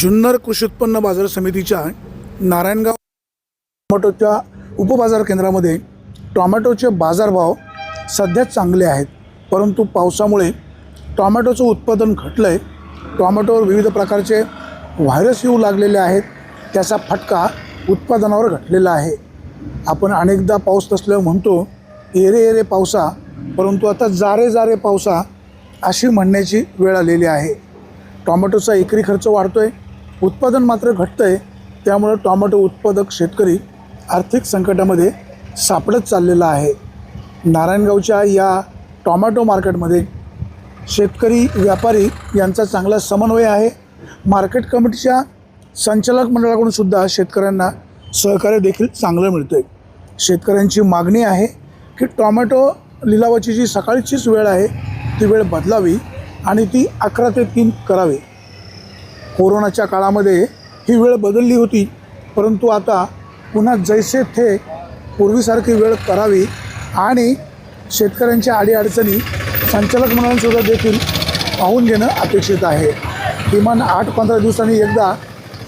जुन्नर कृषी उत्पन्न बाजार समितीच्या नारायणगाव टोमॅटोच्या उपबाजार केंद्रामध्ये टोमॅटोचे बाजारभाव सध्या चांगले आहेत. परंतु पावसामुळे टोमॅटोचं उत्पादन घटलं आहे टोमॅटोवर विविध प्रकारचे व्हायरस येऊ लागलेले आहेत. त्याचा फटका उत्पादनावर घटलेला आहे. आपण अनेकदा पाऊस नसल्यावर म्हणतो एरे एरे पावसा. परंतु आता जारे जारे पावसा अशी म्हणण्याची वेळ आलेली आहे. टॉमॅटोचा एकरी खर्च वाढतो आहे उत्पादन मात्र घटतं आहे त्यामुळं टॉमॅटो उत्पादक शेतकरी आर्थिक संकटामध्ये सापडत चाललेला आहे. नारायणगावच्या या टॉमॅटो मार्केटमध्ये शेतकरी व्यापारी यांचा चांगला समन्वय आहे. मार्केट कमिटीच्या संचालक मंडळाकडून सुद्धा शेतकऱ्यांना सहकार्य देखील चांगलं मिळतं आहे शेतकऱ्यांची मागणी आहे की टॉमॅटो लिलावाची जी सकाळचीच वेळ आहे ती वेळ बदलावी आणि ती अकरा ते तीन करावी. कोरोनाच्या काळामध्ये ही वेळ बदलली होती परंतु आता पुन्हा जैसे थे पूर्वीसारखी वेळ करावी आणि शेतकऱ्यांच्या अडीअडचणी संचालक मंडळांसुद्धा देखील पाहून घेणं अपेक्षित आहे. किमान आठ पंधरा दिवसांनी एकदा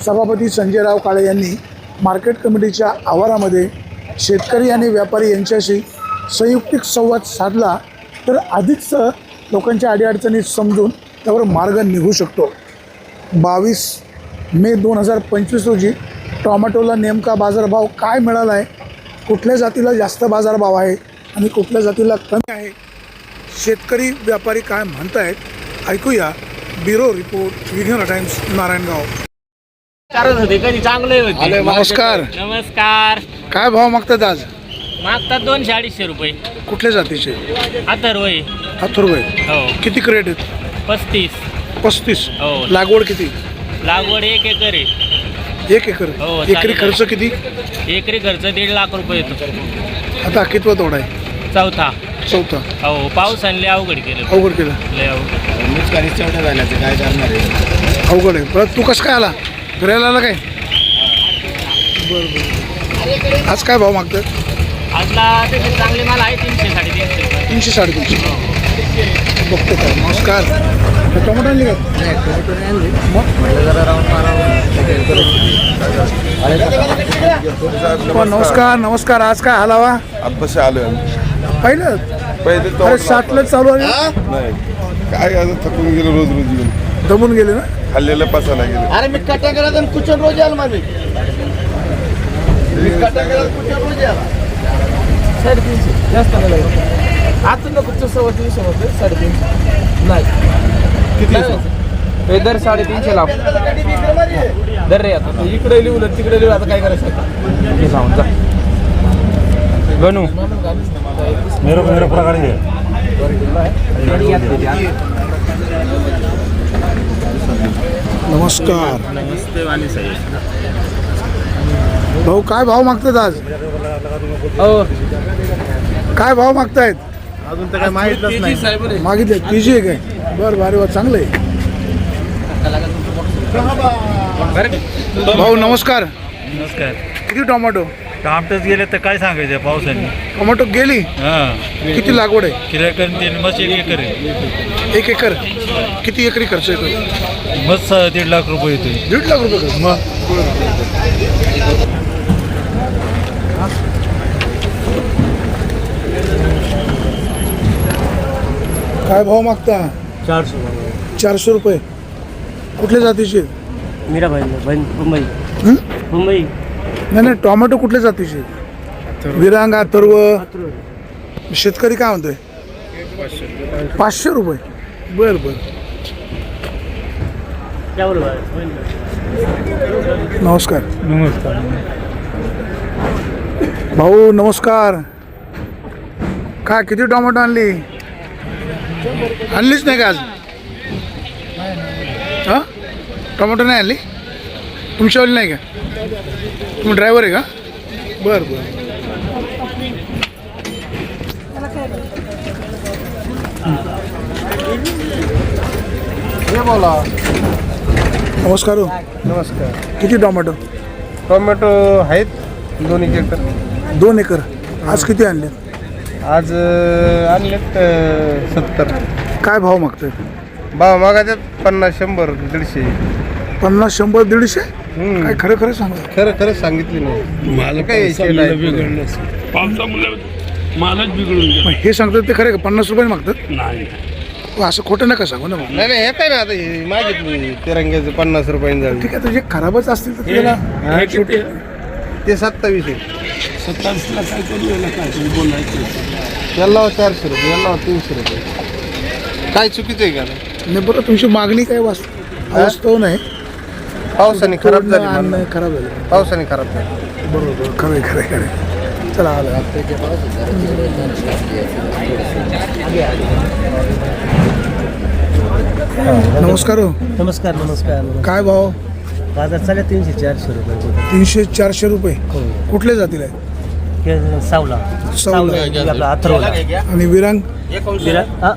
सभापती संजयराव काळे यांनी मार्केट कमिटीच्या आवारामध्ये शेतकरी आणि व्यापारी यांच्याशी संयुक्तिक संवाद साधला तर अधिकच लोकांच्या अडीअडचणी समजून त्यावर मार्ग निघू शकतो. बावीस मे दोन हजार पंचवीस रोजी टॉमॅटोला नेमका बाजारभाव काय मिळाला आहे? कुठल्या जातीला जास्त बाजारभाव आहे आणि कुठल्या जातीला कमी आहे? शेतकरी व्यापारी काय म्हणतायत? ऐकूया bureau report Vighna Times Narayangaon. करत होते कधी चांगले होते. नमस्कार. नमस्कार. काय भाव मागतात आज? मागतात दोनशे अडीचशे रुपये. कुठल्या जातीचे? अथर्व आहे अथर्व आहे हो. किती क्रेट आहेत? पस्तीस. पस्तीस. हो. लागवड किती? लागवड एक एकर आहे. एक एकर? हो, एकरी चालेल. खर्च किती? एकरी खर्च दीड लाख रुपये येतो. आता कितवा तोडा आहे. चौथा. चौथा. हो पावसाने लय अवघड केलं. अवघड केलं. लय अवघड. झाल्याचं काय करणार आहे? अवघड आहे. परत तू कसं काय आला? फिरायला आला काय? बरं बरं आज काय भाव मागतात आजला तसे चांगले माल आहे तीनशे साडेतीनशे. तीनशे साडेतीनशे. बघतो काय. नमस्कार. टोमॅटो आणली का मग हो, नमस्कार नमस्कार. आज काय हलावा आत्ताशी आलोय आम्ही. पाहिलं? पहिले तो अरे साठलं चालू आहे. नाही. काय आता थकून गेलो रोज रोज दमून गेले ना? खाल्लेलं पसायला गेलं. अरे मी कट्या करत आणि कुचन रोज याल माझी? मी कट्या करत कुचन रोज याल साडेतीनशे. जास्त नाही लागत. आता नको सव्वा तीनशे मध्ये साडेतीनशे. नाही. किती? हे दर साडेतीनशे लाभ दर रे आता. तू इकडे लिहून तिकडे लिहून आता काय करायचं? सांगून जा. गणू. मेरो मेरो प्रकार नमस्कार. नमस्ते वाणी साहेब भाऊ काय भाव मागतात आज? हो. काय भाव मागतायत? अजून तर काय माहितच नाही. मागितले पीजी आहे काय? बरं भारी वा चांगलं आहे. भाऊ नमस्कार. नमस्कार. किती टोमॅटो? टमाटोच गेले तर काय सांगायचं पावसाने? टोमॅटो गेली? हां. किती लागवड आहे? तीन मस्त एक एकर आहे. एक एकर? किती एकरी खर्च येतो मस्त दीड लाख रुपये येतोय. दीड लाख रुपये. मग? काय भाव मागता? चारशे चारशे रुपये. कुठल्या जातीचे? मीरा भाई मुंबई. हं? मुंबई. नाही नाही टोमॅटो कुठल्या जातीचे? विरांगा तर्व शेतकरी काय म्हणतोय? पाचशे रुपये. बर बर. नमस्कार. नमस्कार. भाऊ नमस्कार. काय किती टोमॅटो आणली? आणलीच नाही का आज? हां? टोमॅटो नाही आणली? तुमच्यावाली नाही का? तुम्ही ड्रायव्हर आहे का? बरं बरं. बोला नमस्कार हो. नमस्कार. किती टोमॅटो? टोमॅटो आहेत दोन एक एकर. दोन एकर. आज किती आणले? आज आणलेत सत्तर. काय भाव मागतोय? भाव मागायच्यात पन्नास शंभर दीडशे. पन्नास शंभर दीडशे? काय खरं खरं सांगा. खरं खरं सांगितली नाही. मला काय मालच बिघडून गेला. मग हे सांगतात ते खरं का? पन्नास रुपये मागतात? नाही. हो, असं खोटं नका सांगू ना मग. नाही नाही हे काय ना आता हे मागितली. तिरंग्याचं पन्नास रुपयाने झालं. ठीक आहे तर जे खराबच असतील तर त्याला हे किती? ते सत्तावीस आहे. सत्तावीसला काय करू याला काय तरी बोलायचं याला चारशे रुपये याला तीनशे रुपये. काय चुकीचं आहे का? नाही बरं तुमची मागणी काय वास्त वास्तव नाही. पावसाने खराब झाली अन्न माल. खराब झालं. पावसाने खराब झाली. बरोबर खरं आहे, खरं आहे, खरं आहे. चला आलं. नमस्कार हो. नमस्कार नमस्कार. काय भाव? बाजार चालेल तीनशे चारशे रुपये. तीनशे चारशे रुपये? कुठले जातील? आहे हे सावला. सावला. हे आपला अथर्वला आणि विरांग? हाँ?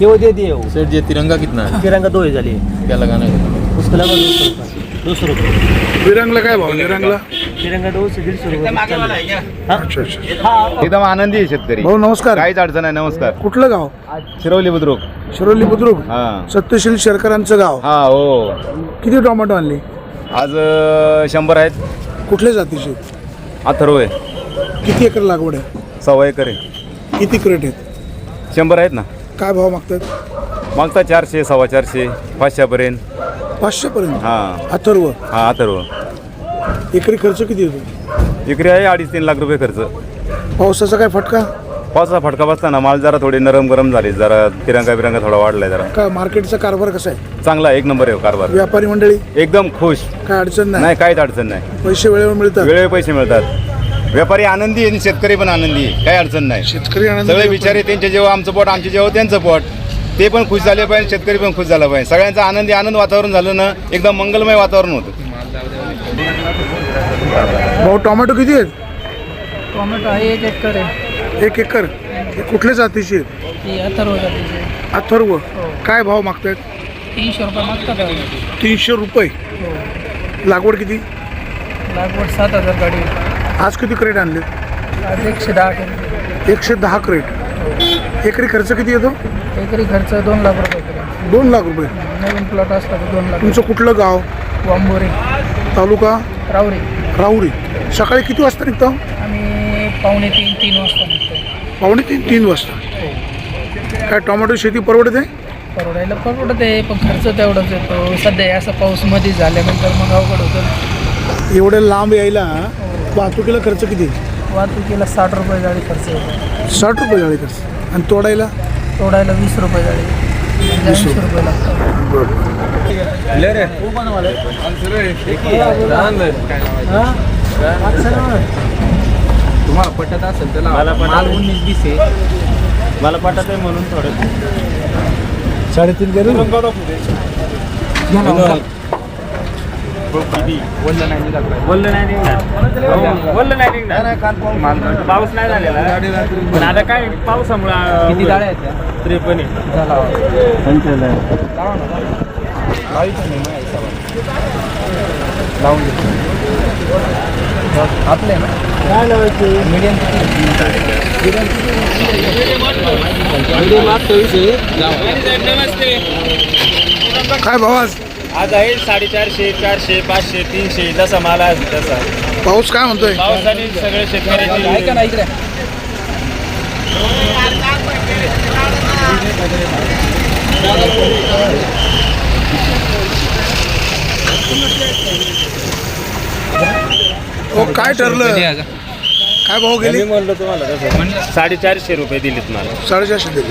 ये वो दे दिए वो सर जे तिरंगा कितना है? तिरंगा दो ही झाली. क्या लगाना है उसको लगा दो सौ रुपये दो सौ रुपये विरांगला काय भाव? विरांगला? तिरंगा दो से डेढ़ सौ रुपये हाँ? अच्छा अच्छा. हाँ एकदम आनंदी आहे शेतकरी. भाऊ नमस्कार. काहीच अडचण आहे नमस्कार. कुठलं गाव? शिरवली बुद्रुक. शिरोली बुद्रुक. हा. सत्यशील शेरकरांचं गाव. हा हो. किती टोमॅटो आणली? आज शंभर आहेत. कुठल्या जातीचे? अथर्व आहे. किती एकर लागवड आहे? सव्वा एकर आहे. किती क्रेट आहेत? शंभर आहेत ना. काय भाव मागतात मागता चारशे सव्वा चारशे पाचशेपर्यंत. पाचशे पर्यंत हा. अथर्व? हा अथर्व. एकरी खर्च किती येतो विक्री आहे अडीच तीन लाख रुपये खर्च. पावसाचा काय फटका? पावसाचा फटका बसताना माल जरा थोडे नरम गरम झाले. जरा तिरंगा बिरंगा थोडा वाढलाय जरा. का मार्केटचा कारभार कसा आहे? चांगला एक नंबर आहे हो कारभार. व्यापारी मंडळी? एकदम खुश. काय अडचण नाही? नाही काहीच अडचण नाही. पैसे वेळेवर मिळतात? वेळेवर पैसे मिळतात. व्यापारी आनंदी आहे आणि शेतकरी पण आनंदी आहे. काही अडचण नाही. शेतकरी आनंदी सगळे बिचारे त्यांचे जेव्हा आमचं पोट आमचे जेव्हा त्यांचं पोट ते पण खुश झाले पाहिजे शेतकरी पण खुश झाला पाहिजे. सगळ्यांचं आनंदी आनंद वातावरण झालं ना एकदम मंगलमय वातावरण होतं. भाऊ टोमॅटो किती आहेत? टोमॅटो आहे एक एकर आहे. एक एकर. हे कुठल्या जातीचे आहेत? ती अथर्व जातीची अथर्व. काय भाव मागतायत? तीनशे रुपये मागतात आहे. तीनशे रुपये. लागवड किती? लागवड सात हजार गाडी. आज किती क्रेट आणले? आज एकशे दहा केली. एकशे दहा क्रेट एकरी खर्च किती येतो? एकरी खर्च दोन लाख रुपये केला दोन लाख रुपये. नवीन प्लॉट असला तर दोन लाख तुमचं कुठलं गाव? वांबोरी. तालुका? रावरी राहुरी. सकाळी किती वाजता निघतो? आम्ही पावणे तीन तीन वाजता पावणे तीन तीन वाजता. काय टोमॅटो शेती परवडते? परवडायला परवडत आहे पण खर्च तेवढाच येतो. सध्या असं पाऊसमध्ये झाल्यानंतर मग अवघड होतं. एवढ्या लांब यायला वाहतुकीला खर्च किती? वाहतुकीला साठ रुपये गाडी खर्च येतो. साठ रुपये जाळी खर्च. आणि तोडायला? तोडायला वीस रुपये गाडी. म्हणजे ऐंशी रुपये लागतात. तुम्हाला पटत असेल तर मला पण माल उन्नीस बीस आहे. मला पटत आहे म्हणून थोडं. साडेतीन गेलो वल्ल नाही निघाल. वल्ल नाही निघणार. वल्ल नाही निघणार. पाऊस नाही. झालेला. पण आता काय पावसामुळे किती गाड्या आहेत त्रेपन्न आपले ना? काय लावायचे मीडियम काय भाव? आज आज आहे साडेचारशे चारशे पाचशे तीनशे जसा माल आहे तसा. पाऊस काय म्हणतोय? पावसाने सगळे शेतकऱ्याचे ऐका ना इकडे हो काय ठरलं? काय भाव गेली? साडेचारशे रुपये दिलेत मला. साडेचारशे दिली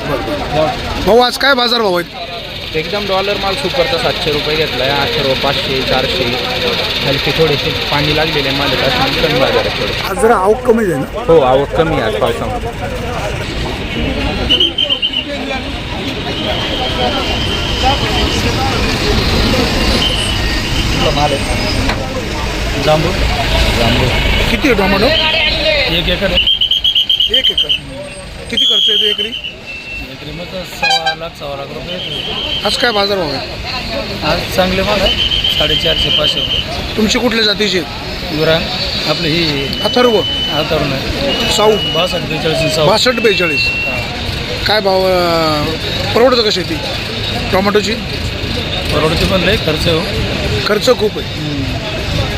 भाऊ आज काय बाजार भाव आहेत एकदम डॉलर माल सुपरचा सातशे रुपये घेतलाय. अठरा पाचशे चारशे. हलके थोडेसे पाणी लागलेले माल आहेत, असे कमी बाजार आहे थोडे. आज जरा आवक कमी आहे ना? हो आवक कमी आहे आज पावसामध्ये जांबू किती आहे टोमॅटो? एक एकर एक एकर. किती खर्च येतो एकरी? एकरी मग सव्वा लाख सव्वा लाख रुपये आज काय बाजार भाव आहे? आज चांगले माल आहे. साडेचारशे पाचशे रुपये. तुमचे कुठल्या जातीचे आहेत? आपलं ही अथर्व. हा तरुण आहे साऊ. बासष्ट बेचाळीस सव्वा बासष्ट बेचाळीस. काय भाव अं, परवडतं का शेती? टोमॅटोची? परवडते पण लय खर्च हो. खर्च खूप आहे.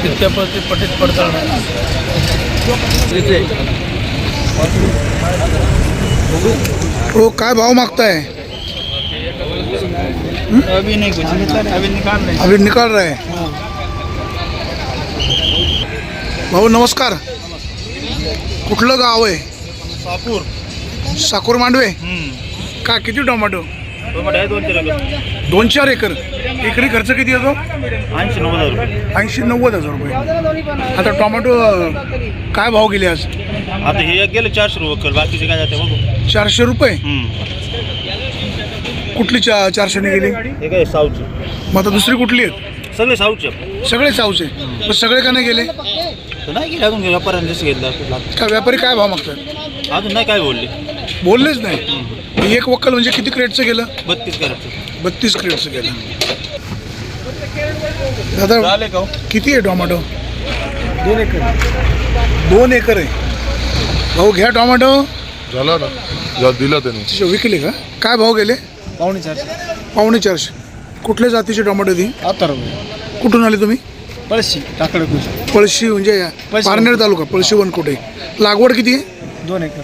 तितक्या पटी पटीत पडताळ हो काय भाव मागताय? अभी नाही कुछ अभी निकाल नाही अभी निकाल रहे भाऊ नमस्कार. कुठलं गाव आहे? सापूर. साकूर मांडवे? का किती टोमॅटो? दोन चार एकर. एकरी. खर्च किती येतो? ऐंशी नव्वद हजार रुपये. ऐंशी नव्वद हजार रुपये. आता टोमॅटो काय भाव गेले आज? आता हे गेले चारशे रुपये बाकीचे काय जाते बघू. चारशे रुपये? कुठली चा चारशेने गेली? हे काय साऊचे. मग आता दुसरी कुठली आहेत? सगळे साऊचे सगळे सावचे मग सगळे का नाही गेले? नाही गेले अजून व्यापाऱ्यांनी जसं घेतलं का व्यापारी काय भाव मागतात? अजून नाही काय बोलले. बोललेच नाही. एक वक्कल म्हणजे किती क्रेटचं गेलं? बत्तीस करायचं बत्तीस क्रेटचं गेलं. दादा किती आहे टोमॅटो? दोन एकर. दोन एकर आहे. भाऊ घ्या टोमॅटो. झाला ना. जा दिला त्याने. तिचे विकले का? काय भाव गेले? पावणे चारशे. पावणे चारशे. कुठल्या जातीचे टोमॅटो ती आता कुठून आले तुम्ही? पळशी टाकडे पळशी म्हणजे या पळशी. पारनेर तालुका पळशी वनकोटे लागवड किती आहे? दोन एकर.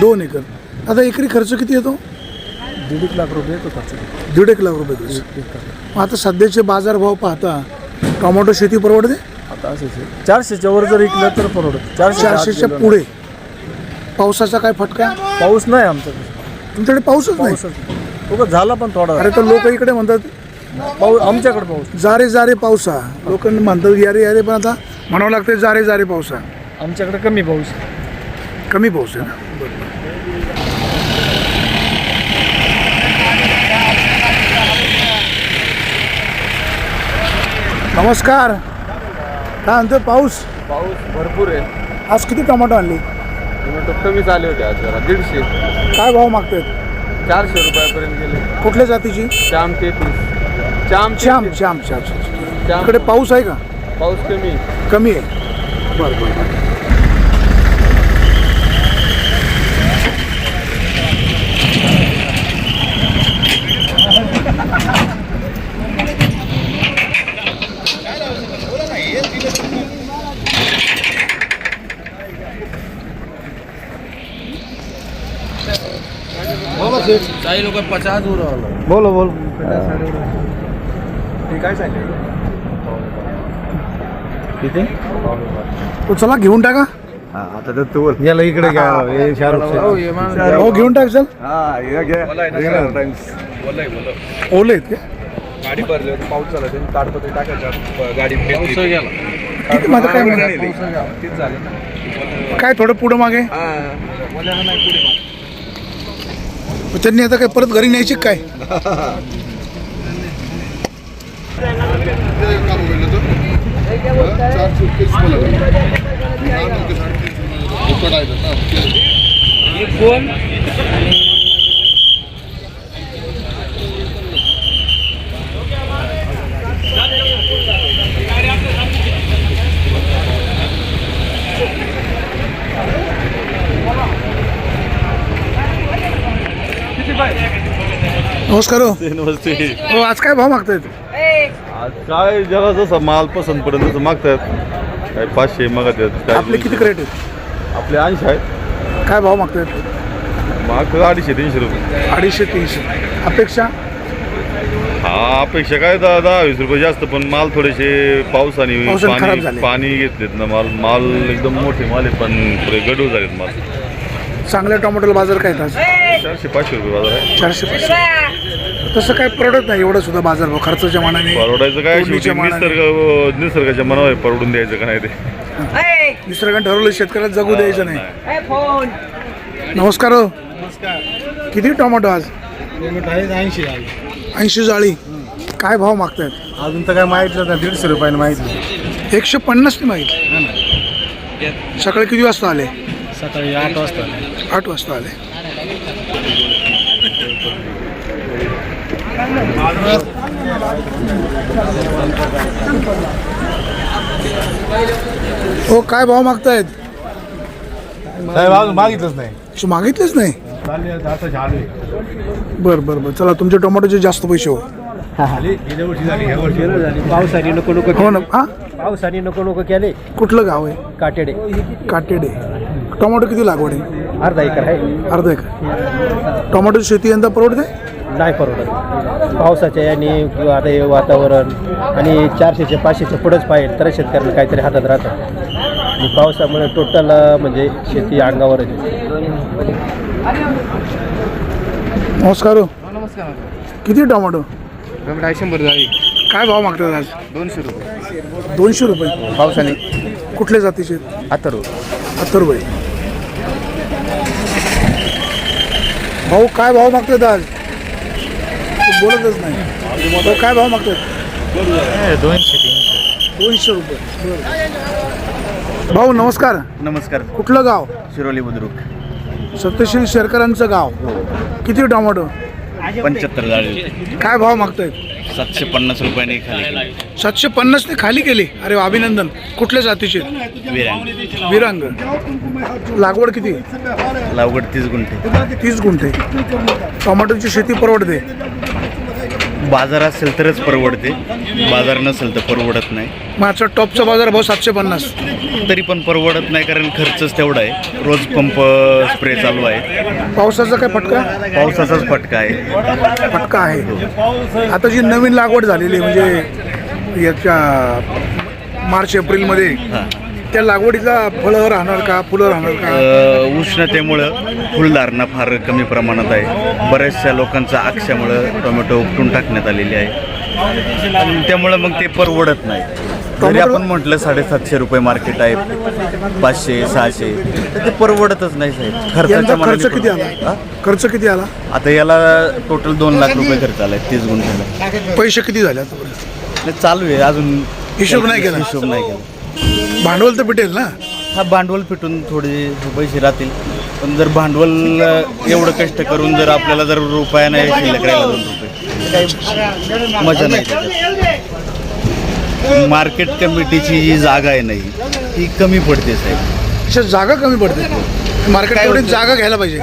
दोन एकर. आता एकरी खर्च किती येतो? दीड एक लाख रुपये येतो खर्च. दीड एक लाख रुपये मग आता सध्याचे बाजारभाव पाहता टोमॅटो शेती परवडते? आता असंच आहे. चारशेच्या वर जर विकलं तर परवडत. चारशे चारशेच्या पुढे. पावसाचा काय फटका? पाऊस नाही आमच्याकडे. तुमच्याकडे पाऊसच नाही? पाऊसच उगा झाला पण थोडा अरे तर लोक इकडे म्हणतात पाऊस आमच्याकडे पाऊस जारे जारे पावसा. लोकांनी म्हणतात यारे यारे पण आता म्हणावं लागतं जारे जारे पावसा. आमच्याकडे कमी पाऊस कमी पाऊस आहे ना? नमस्कार. काय म्हणतोय पाऊस? पाऊस भरपूर आहे. आज किती टोमॅटो आणली? टोमॅटो कमी झाले होते आज जरा दीडशे. काय भाव मागतायत? चारशे रुपयापर्यंत गेले. कुठल्या जातीची? चाम तेहतीस. चाम श्याम श्याम श्याम श्याम. इकडे पाऊस आहे का? पाऊस कमी कमी आहे. बरं बरं बरं. काही लोक पचास वर बोलो बोल. किती? तो चला घेऊन टाका. आता तर तू याला इकडे घ्या हे शाहरुख हो घेऊन टाक चल. ओले आहेत का? गाडी भरली होती पाऊस झाला त्यांनी काढतो ते टाकायच्या गाडी किती माझं काय म्हणणं? काय थोडं पुढं मागे. मग त्यांनी आता काय परत घरी न्यायची काय? काय नमस्कार हो. नमस्ते. हो आज काय भाव मागतायत? आज काय ज्याला जसं माल पसंत पडेल तसं मागतात काय पाचशे मागत आहेत काय आपले किती क्रेट आहेत? आपले ऐंशी आहेत. काय भाव मागतायत? माग अडीचशे तीनशे रुपये. अडीचशे तीनशे. अपेक्षा? हा अपेक्षा काय दहा दहा वीस रुपये जास्त पण माल थोडेसे पावसाने पावसाने खराब पाणी झाले. पाणी घेतलेत ना माल. माल एकदम मोठे माल आहेत पण थोडे गडूळ झालेत माल. चांगल्या टोमॅटोला बाजार काय आहेत आज? चारशे पाचशे रुपये बाजार आहे. चारशे पाचशे. तसं काय परवडत नाही एवढं सुद्धा बाजार भाव खर्चाच्या मानाने परवडायचं काय? शेवटी तोडणीच्या मानाने. निसर्ग निसर्गाच्या मनावर आहे, परवडून द्यायचं का नाही ते? निसर्गाने ठरवलं शेतकऱ्याला जगू द्यायचं नाही. नमस्कार हो. किती टोमॅटो आज? ऐंशी ऐंशी जाळी. काय भाव मागतायत? अजून तर काय माहितलं नाही दीडशे रुपयाने माहिती एकशे पन्नास नाही मागितलं. सकाळी किती वाजता आले? सकाळी आठ वाजता आठ वाजता आले. हो काय भाव मागतायत? साहेब अजून मागितलंच नाही. तू मागितलेच नाही? आता झाले. बरं बरं बरं. चला तुमच्या टोमॅटोचे जास्त पैसे हो. पावसाने नको नको हो ना हा? पावसाने नको नको केले. कुठलं गाव आहे? काटेडे. काटेडे. टोमॅटो किती लागवड आहे? अर्धा एकर आहे. अर्धा एकर. टोमॅटोची शेती यंदा परवडते? नाही परवडत. पावसाच्या याने किंवा आता हे वातावरण आणि चारशेच्या पाचशेच्या पुढंच पाहिजे तर शेतकऱ्यांना काहीतरी हातात राहतं. आणि पावसामुळे टोटल म्हणजे शेती अंगावर नमस्कार हो. नमस्कार. किती टोमॅटो? शंभर जाळी. काय भाव मागतात आज? दोनशे रुपये. दोनशे रुपये. पावसाने. कुठल्या जातीचे अथर्व. सत्तर रुपये भाऊ काय भाव मागतात आज बोलतच नाही. भाऊ काय भाव मागतात दोनशे तीनशे. दोनशे रुपये. बरं. भाऊ नमस्कार. नमस्कार. कुठलं गाव? शिरोली बुद्रुक. सत्यशील शेरकरांचं गाव. किती टोमॅटो? पंच्याहत्तर झाले. काय भाव मागतायत सातशे पन्नास रुपयाने खाली सातशे पन्नास ते खाली केले? अरे वा, अभिनंदन. कुठल्या जातीचे? विरांग. विरांग. लागवड किती? लावगड तीस गुंठे. तीस गुंठे. टोमॅटोची शेती परवडते. बाजार असेल तरच परवडते. बाजार नसेल तर परवडत नाही. माझा टॉपचा बाजार भाव सातशे पन्नास. तरी पण परवडत नाही कारण खर्चच तेवढा आहे. रोज पंप स्प्रे चालू आहे. पावसाचा काय फटका? पावसाचाच फटका आहे. फटका आहे. आता जी नवीन लागवड झालेली आहे म्हणजे याच्या मार्च एप्रिलमध्ये हां. त्या लागवडीला फळं राहणार का फुलं राहणार का? उष्णतेमुळं फुलधारणा फार कमी प्रमाणात आहे. बऱ्याचशा लोकांचा आक्षामुळं टोमॅटो उपटून टाकण्यात आलेली आहे. त्यामुळं मग ते परवडत नाही. टोमॅटो- आपण म्हटलं साडेसातशे रुपये मार्केट आहे पाचशे सहाशे तर ते परवडतच नाही साहेब. खर्चाच्या खर्च किती आला? खर्च किती आला? आता याला टोटल दोन लाख रुपये खर्च आलाय तीस गुंठ्याला. पैसे किती झाले चालू आहे अजून हिशोब नाही केला? हिशोब नाही केला. भांडवल तर भेटेल ना? हा भांडवल फिटून थोडे पैसे राहतील पण जर भांडवल एवढं कष्ट करून जर आपल्याला जर रुपया नाही शिल्लक राहिला दोन रुपये. काही मजा नाही त्याच्यात. मार्केट कमिटीची जी जागा आहे नाही ती कमी पडते साहेब. अशा जागा कमी पडते. मार्केट एवढी? जागा घ्यायला पाहिजे.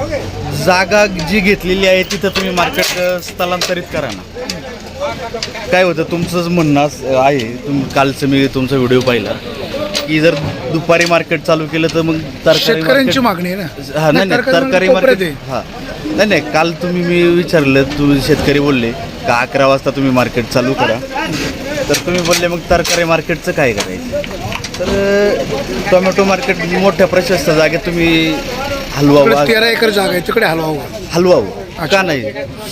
जागा जी घेतलेली आहे तिथं तुम्ही मार्केट स्थलांतरित करा ना. काय होतं तुमचंच म्हणणं असं आहे. तुम कालचं मी तुमचा व्हिडिओ पाहिला. की जर दुपारी मार्केट चालू केलं तर मग तरकारी शेतकऱ्यांची market- मागणी आहे ना. हा नाही नाही तरकारी तरकारी कोपऱ्यात मार्केट हा. नाही नाही काल तुम्ही मी विचारलं तुम्ही शेतकरी बोलले का अकरा वाजता तुम्ही मार्केट चालू करा? तर तुम्ही बोलले मग तरकारी मार्केटचं काय करायचं? तर अं, टोमॅटो मार्केट मोठ्या प्रशस्त जागेत तुम्ही हलवावं तेरा एकर जागा आहे तिकडे हलवा हलवावं का नाही?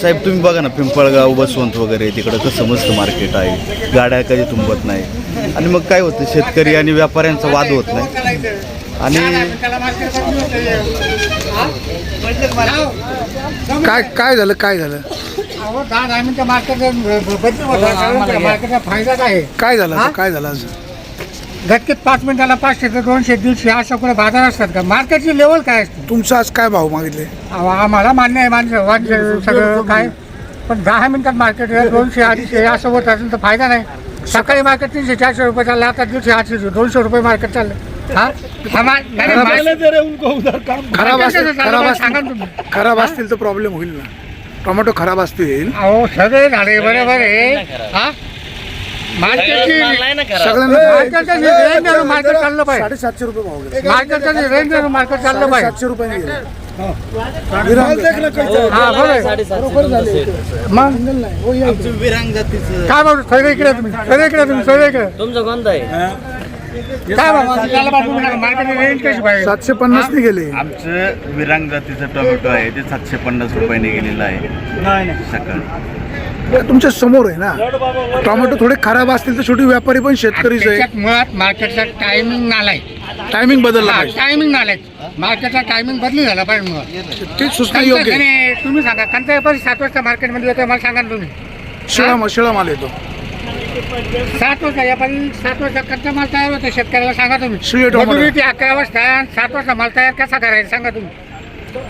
साहेब तुम्ही बघा ना पिंपळगाव बसवंत वगैरे तिकडं कसं मस्त मार्केट आहे. गाड्या कधी तुंबत नाही आणि मग काय होतं शेतकरी आणि व्यापाऱ्यांचा वाद होत नाही. आणि काय काय झालं काय झालं? दहा दहा मिनिटं मार्केट बदल होता मार्केटचा फायदा काय झालं? काय झालं आज गटकेत पाच मिनिटाला पाचशे ते दोनशे दीडशे अशा कुठे बाजार असतात का? मार्केटची लेवल काय असते? तुमचं आज काय भाव मागितले? अहो, आम्हाला मान्य आहे माणसं माणसं सगळं काय? पण दहा मिनिटात मार्केट दोनशे अडीचशे असं होत असेल तर फायदा नाही. सकाळी मार्केट तीनशे चारशे रुपये चाललं आता दीडशे आठशे दोनशे रुपये मार्केट चाललं. हा? हा मा- नाही, नाही, मार्केट- खराब असतील मार्केट खराब कसं सांगा ना असतील तुम्ही. खराब असतील तर प्रॉब्लेम होईल ना. टोमॅटो खराब असतील. अहो सगळे झाले बरोबर आहे. हा? मार्केटची सगळ्यांना मार्केटच्या रेंजवर मार्केट चाललं पाहिजे. साडेसातशे रुपये भाव गेले. मार्केटच्या रेंजवर मार्केट चाललं पाहिजे. सातशे रुपये गेले. विरांग. हा बरोबर आहे. मग? काय म्हणतो सगळे इकडे तुम्ही. सगळे इकडे तुम्ही सगळे इकडे. तुमचं कोणतं आहे? काय म्हणतो त्याला बा तुम्ही मार्केटची रेंज कशी पाहिजे? सातशे पन्नास नाही गेले आमचं विरांग जातीचं टोमॅटो आहे ते सातशे पन्नास रुपयाने गेलेलं आहे. सकाळी. तुमच्यासमोर आहे ना. टोमॅटो थोडे खराब असतील तर शेवटी व्यापारी पण शेतकरीच आहे. त्याच्यात मुळात मार्केटचा टायमिंग नालाय. टायमिंग बदलला पाहिजे. टायमिंग नालाय. मार्केटचा टायमिंग बदली झाला पाहिजे मुळात. ते सूचना योग्य आहे. आणि तुम्ही सांगा. कंचा व्यापारी सात वाजता मार्केटमध्ये येतो मला सांगा ना तुम्ही. शिळा मा- शिळा माल येतो. सात वाजता व्यापारी सात वाजता कच्चा माल तयार होतो शेतकऱ्याला सांगा तुम्ही. शिळे टोमॅटो. मजुरी ती अकरा वाजता आणि सात वाजता माल तयार कसा करायचा सांगा तुम्ही.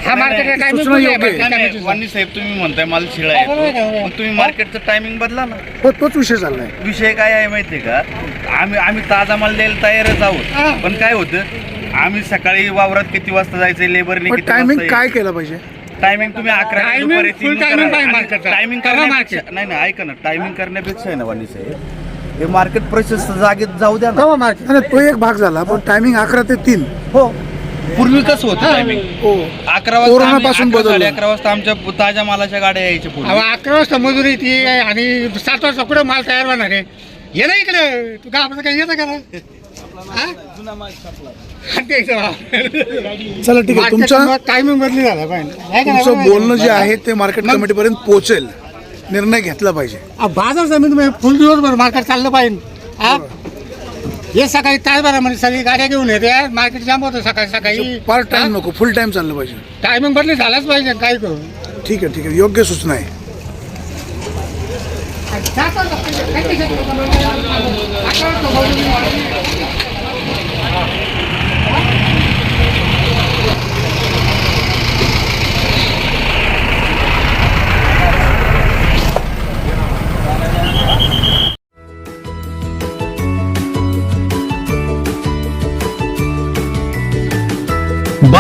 हा मार्केटचा सूचना योग्य आहे. टायमिंग वाणी साहेब तुम्ही म्हणताय माल शिळा येतो मग तुम्ही मार्केटचं टायमिंग बदला ना. हो तोच विषय चाललाय विषय काय आहे माहितीये का? आम्ही आम्ही ताजा माल द्यायला तयारच आहोत. पण काय होतं? आम्ही सकाळी वावरात किती वाजता जायचं लेबरने पण किती टायमिंग काय केलं पाहिजे? टायमिंग तुम्ही अकरा ते Timing, दुपारी full तीन timing करा. पाहिजे आणि market चा. timing करा करण्यापेक्षा market. नाही नाही ऐका ना. टायमिंग करण्यापेक्षा आहे ना वाणी साहेब. हे मार्केट प्रशस्त जागेत जाऊ द्या ना. कवा मार्केट आणि तो एक भाग झाला पण टायमिंग अकरा ते तीन. हो. पूर्वी कसं होतं टायमिंग अकरा वाजता कोरोनापासून अकरा, बदललं. साडे अकरा वाजता आमच्या ताज्या मालाच्या गाड्या यायच्या अहो अकरा वाजता मजुरी ती आहे आणि सात वाजता कुठं माल तयार होणार आहे? ये ना इकडे. तू येतं का? नाही? हा? ते इथं. चला ठीक आहे. तुमचा टायमिंग बदली झाला पाहिजे. आहे का नाही? तुमचं बोलणं जे आहे ते मार्केट कमिटीपर्यंत पोहोचेल. निर्णय घेतला पाहिजे. अहो, बाजार समिती फुल दिवसभर मार्केट चाललं पाहिजे. हा? हे सकाळी तासभरा म्हणजे सगळी गाड्या घेऊन येते मार्केट जाम होतं सकाळी सकाळी. पार्ट टाइम नको फुल टाइम चाललं पाहिजे. टायमिंग बदली झालाच पाहिजे काय करू? ठीक आहे ठीक आहे योग्य सूचना आहे.